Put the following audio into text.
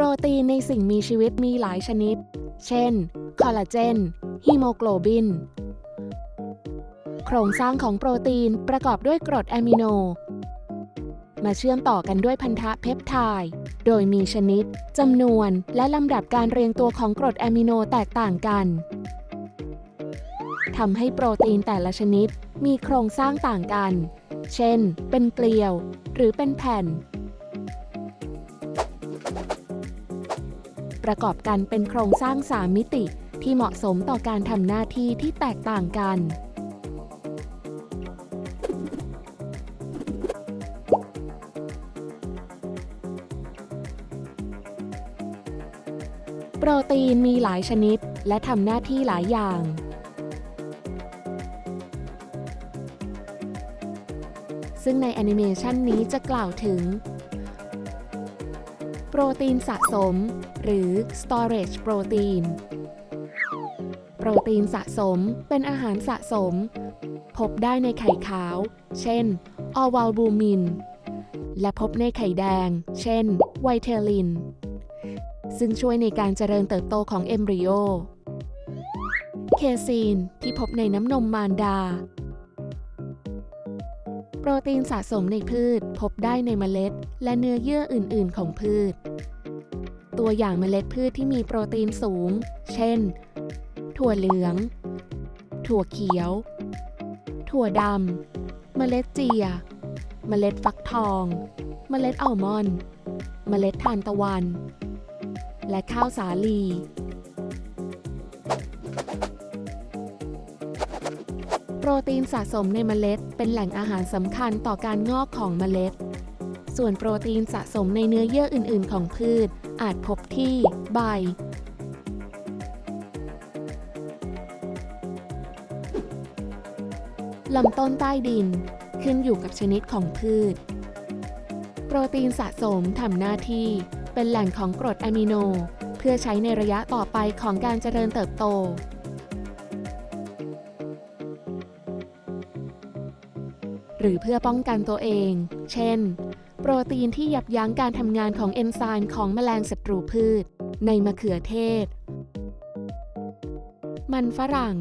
โปรตีนในสิ่งมีชีวิตมีหลายชนิด เช่น คอลลาเจน ฮีโมโกลบิน โครงสร้างของโปรตีนประกอบด้วยกรดอะมิโน มาเชื่อมต่อกันด้วยพันธะเพปไทด์โดยมีชนิด จำนวน และลำดับการเรียงตัวของกรดอะมิโนแตกต่างกันทำให้โปรตีนแต่ละชนิดมีโครงสร้างต่างกัน เช่น เป็นเกลียว หรือเป็นแผ่น ประกอบกันเป็นโครงสร้าง3มิติที่เหมาะสมต่อการทำหน้าที่ที่แตกต่างกันโปรตีนมีหลายชนิดและทำหน้าที่หลายอย่าง ซึ่งในแอนิเมชันนี้จะกล่าวถึง รตีนสะสม หรือ storage protein โปรตีนสะสมเป็นอาหารสะสม พบได้ในไข่ขาว เช่น ออวัลบูมิน และพบในไข่แดง เช่น ไวเทลิน ซึ่งช่วยในการเจริญเติบโตของเอมบริโอ เคซีนที่พบในน้ำนมมารดา โปรตีนสะสมในพืชพบได้ในเมล็ด และเนื้อเยื่ออื่น ๆ ของพืช ตัวอย่างเมล็ดพืชที่มีโปรตีนสูง เช่น ถั่วเหลือง ถั่วเขียว ถั่วดำ เมล็ดเจีย เมล็ดฟักทอง เมล็ดอัลมอนด์ เมล็ดทานตะวัน และข้าวสาลี รตีนสะสมในเมล็ด เป็นแหล่งอาหารสำคัญต่อการงอกของเมล็ด ส่วนโปรตีนสะสมในเนื้อเยื่ออื่น ๆ ของพืช อาจพบที่ ใบ ลำต้นใต้ดิน ขึ้นอยู่กับชนิดของพืช โปรตีนสะสมทำหน้าที่เป็นแหล่งของกรดอะมิโน เพื่อใช้ในระยะต่อไปของการเจริญเติบโต หรือเพื่อป้องกันตัวเอง เช่น โปรตีนที่ยับยั้งการทำงานของเอนไซม์ของแมลงศัตรูพืช ในมะเขือเทศ มันฝรั่ง